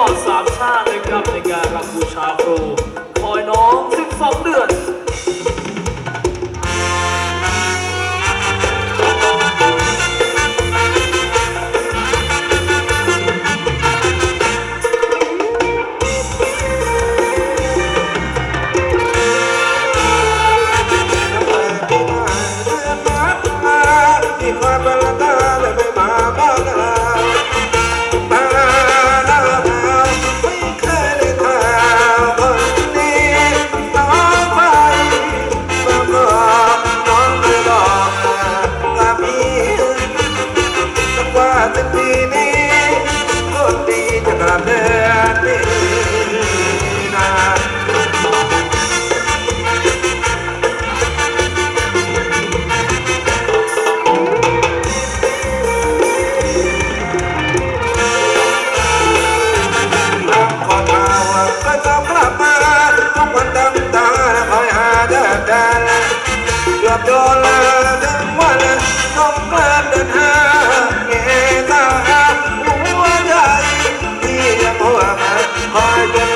ลอดสามชาตินะครับในการรับบูชาครูคอยน้อง12เดือน காத்துட்டு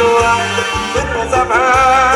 ตัวเป็นสภา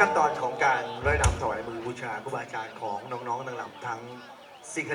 ขั้นตอนของการร้อยรำถวายมือบูชาครูบาอาจารย์ของน้องๆนางรำทั้งสิงคณะ